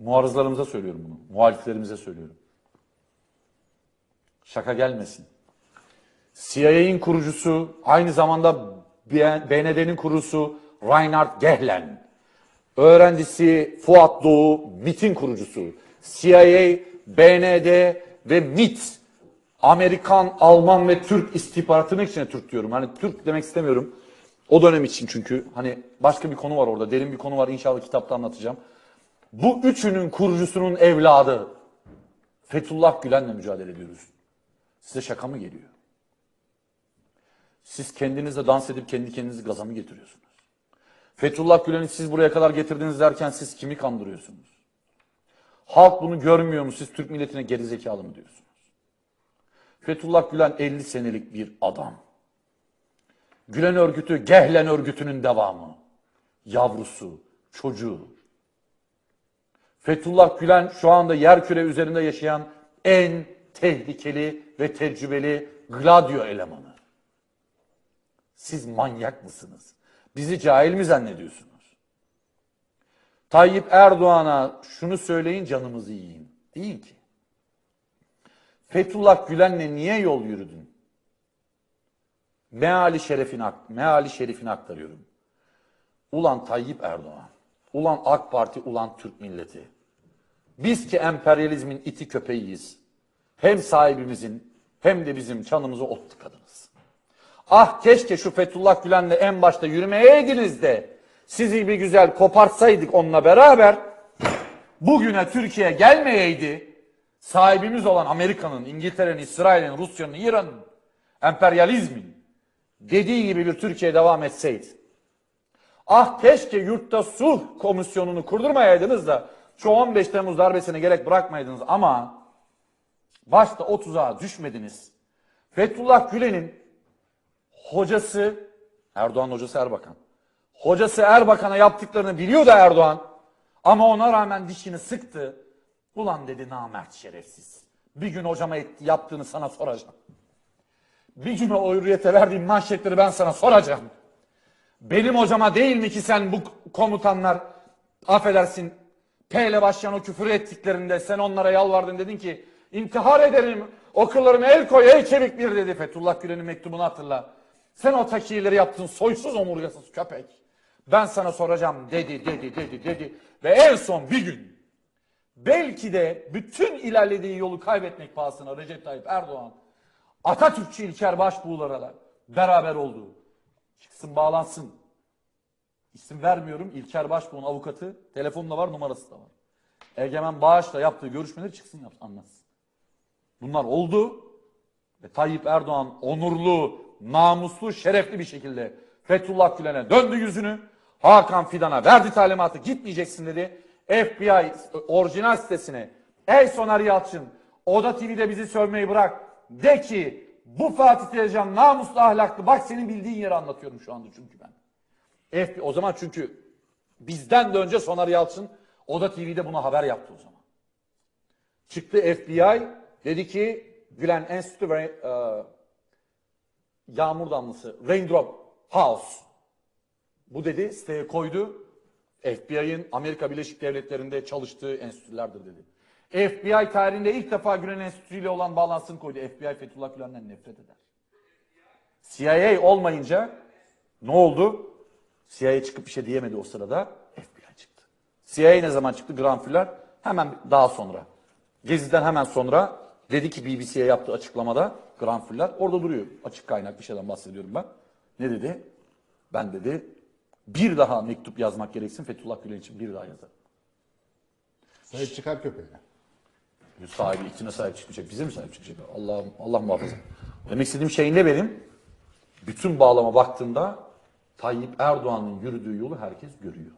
Muarızlarımıza söylüyorum bunu. Muhaliflerimize söylüyorum. Şaka gelmesin. CIA'in kurucusu, aynı zamanda BND'nin kurucusu Reinhard Gehlen. Öğrencisi Fuat Doğu, MIT'in kurucusu. CIA, BND ve MIT. Amerikan, Alman ve Türk istihbaratının içine Türk diyorum. Hani Türk demek istemiyorum. O dönem için çünkü hani başka bir konu var orada. Derin bir konu var inşallah kitapta anlatacağım. Bu üçünün kurucusunun evladı Fethullah Gülen'le mücadele ediyoruz. Size şaka mı geliyor? Siz kendinizle dans edip kendi kendinizi gaza mı getiriyorsunuz? Fethullah Gülen'i siz buraya kadar getirdiniz derken siz kimi kandırıyorsunuz? Halk bunu görmüyor mu? Siz Türk milletine gerizekalı mı diyorsunuz? Fethullah Gülen 50 senelik bir adam. Gülen örgütü, Gehlen örgütünün devamı. Yavrusu, çocuğu. Fethullah Gülen şu anda yerküre üzerinde yaşayan en tehlikeli ve tecrübeli gladio elemanı. Siz manyak mısınız? Bizi cahil mi zannediyorsunuz? Tayyip Erdoğan'a şunu söyleyin canımızı yiyin. Deyin ki. Fethullah Gülen'le niye yol yürüdün? Meali şerefini, meali şerifini aktarıyorum. Ulan Tayyip Erdoğan, ulan AK Parti, ulan Türk milleti. Biz ki emperyalizmin iti köpeğiyiz. Hem sahibimizin hem de bizim çanımızı ot tıkadınız. Ah keşke şu Fethullah Gülen'le en başta yürümeyeydiniz de sizi bir güzel koparsaydık onunla beraber bugüne Türkiye gelmeyeydi. Sahibimiz olan Amerika'nın, İngiltere'nin, İsrail'in, Rusya'nın, İran'ın, emperyalizmin dediği gibi bir Türkiye devam etseydi. Ah keşke yurtta sulh komisyonunu kurdurmayaydınız da şu 15 Temmuz darbesine gerek bırakmaydınız ama başta o tuzağa düşmediniz. Fethullah Gülen'in hocası Erdoğan hocası Erbakan. Hocası Erbakan'a yaptıklarını biliyordu Erdoğan. Ama ona rağmen dişini sıktı. Ulan dedi namert şerefsiz. Bir gün hocama etti, yaptığını sana soracağım. Bir gün o hürriyete verdiğim manşetleri ben sana soracağım. Benim hocama değil mi ki sen bu komutanlar affedersin P ile başlayan o küfür ettiklerinde sen onlara yalvardın dedin ki intihar ederim okullarıma el koy ey çevik bir dedi Fethullah Gülen'in mektubunu hatırla. Sen o takiyeleri yaptın soysuz omurgasız köpek. Ben sana soracağım dedi dedi dedi dedi ve en son bir gün belki de bütün ilerlediği yolu kaybetmek pahasına Recep Tayyip Erdoğan Atatürkçü İlker Başbuğlar'la beraber oldu. Çıksın bağlansın. İsim vermiyorum. İlker Başbuğ'un avukatı. Telefonda var, numarası da var. Egemen Bağış'la yaptığı görüşmeleri çıksın yap, anlatsın. Bunlar oldu. Ve Tayyip Erdoğan onurlu, namuslu, şerefli bir şekilde Fethullah Gülen'e döndü yüzünü. Hakan Fidan'a verdi talimatı gitmeyeceksin dedi. FBI orijinal sitesine Ey Soner Yalçın Oda TV'de bizi sövmeyi bırak. De ki bu Fatih Tezcan namuslu ahlaklı. Bak senin bildiğin yeri anlatıyorum şu anda çünkü ben. FBI, o zaman çünkü bizden de önce Soner Yalçın Oda TV'de buna haber yaptı o zaman. Çıktı FBI dedi ki Gülen Enstitü ve e, Yağmur Damlası Raindrop House bu dedi siteye koydu. FBI'ın Amerika Birleşik Devletleri'nde çalıştığı enstitülerdir dedi. FBI tarihinde ilk defa Gülen Enstitüsü ile olan bağlantısını koydu. FBI Fethullah Gülen'den nefret eder. CIA olmayınca ne oldu? CIA çıkıp bir şey diyemedi o sırada. FBI çıktı. CIA ne zaman çıktı? Granfüller hemen daha sonra. Gezi'den hemen sonra dedi ki BBC'ye yaptığı açıklamada Granfüller orada duruyor. Açık kaynak bir şeyden bahsediyorum ben. Ne dedi? Ben dedi bir daha mektup yazmak gereksin Fethullah Gülen için bir daha yazarım. Sahip çıkar köpeğine. Sahibi içine sahip çıkacak. Bize mi sahip çıkacak? Allah Allah muhafaza. Demek istediğim şey ne benim? Bütün bağlama baktığında Tayyip Erdoğan'ın yürüdüğü yolu herkes görüyor.